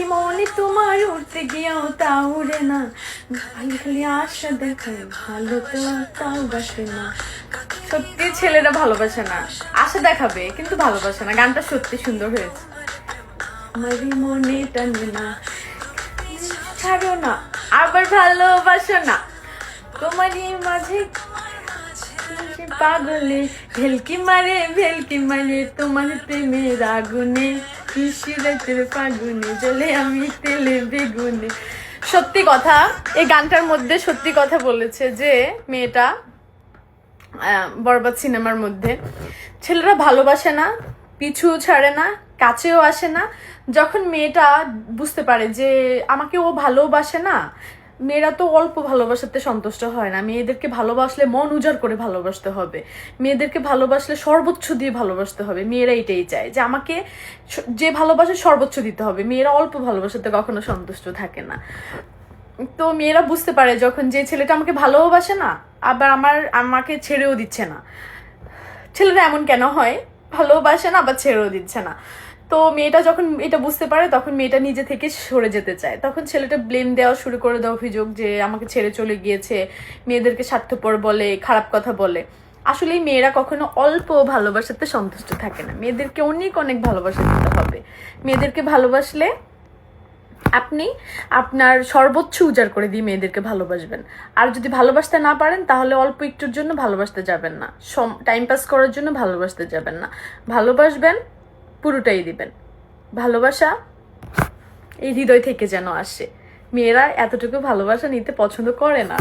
পাখি মনে তোমার উঠতে গিয়েও তা উড়ে না? খালি খালি আশা দেখায় ভালো তো তাও বাসে না। সত্যি ছেলেরা ভালোবাসে না। আশা দেখাবে, কিন্তু ভালোবাসে না। গানটা সত্যি সুন্দর হয়েছে। আমারই মনে টানে না। ছাড়ো না, আবার ভালোবাসো না। তোমারই মাঝে পাগলে, ভেলকি মারে ভেলকি মারে তোমার প্রেমের আগুনে। সত্যি কথা, এই গানটার মধ্যে সত্যি কথা বলেছে যে মেয়েটা বরবাদ সিনেমার মধ্যে, ছেলেরা ভালোবাসে না পিছু ছাড়ে না, কাছেও আসে না। যখন মেয়েটা বুঝতে পারে যে আমাকে ও ভালোবাসে না মেয়েরা তো অল্প ভালোবাসাতে সন্তুষ্ট হয় না। মেয়েদেরকে ভালোবাসলে মন উজাড় করে ভালোবাসতে হবে। মেয়েদেরকে ভালোবাসলে সর্বোচ্চ দিয়ে ভালোবাসতে হবে। মেয়েরা এটাই চায় যে আমাকে যে ভালোবাসে সর্বোচ্চ দিতে হবে। মেয়েরা অল্প ভালোবাসাতে কখনো সন্তুষ্ট থাকে না। তো মেয়েরা বুঝতে পারে যখন যে ছেলেটা আমাকে ভালোবাসে না, আবার আমার, আমাকে ছেড়েও দিচ্ছে না। ছেলেরা এমন কেন হয়? ভালোবাসে না, আবার ছেড়েও দিচ্ছে না। তো মেয়েটা যখন এটা বুঝতে পারে, তখন মেয়েটা নিজে থেকে সরে যেতে চায়। তখন ছেলেটা ব্লেম দেওয়া শুরু করে দেওয়া অভিযোগ যে আমাকে ছেড়ে চলে গিয়েছে, মেয়েদেরকে স্বার্থপর বলে, খারাপ কথা বলে। আসলে মেয়েরা কখনো অল্প ভালোবাসাতে সন্তুষ্ট থাকে না। মেয়েদেরকে অনেক অনেক ভালোবাসা দিতে হবে। মেয়েদেরকে ভালোবাসলে আপনি আপনার সর্বোচ্চ উজাড় করে দিয়ে মেয়েদেরকে ভালোবাসবেন। আর যদি ভালোবাসতে না পারেন, তাহলে অল্প একটুর জন্য ভালোবাসতে যাবেন না। টাইম পাস করার জন্য ভালোবাসতে যাবেন না। ভালোবাসবেন পুরোটাই দিবেন। ভালোবাসা এই হৃদয় থেকে যেন আসে। মেয়েরা এতটুকু ভালোবাসা নিতে পছন্দ করে না।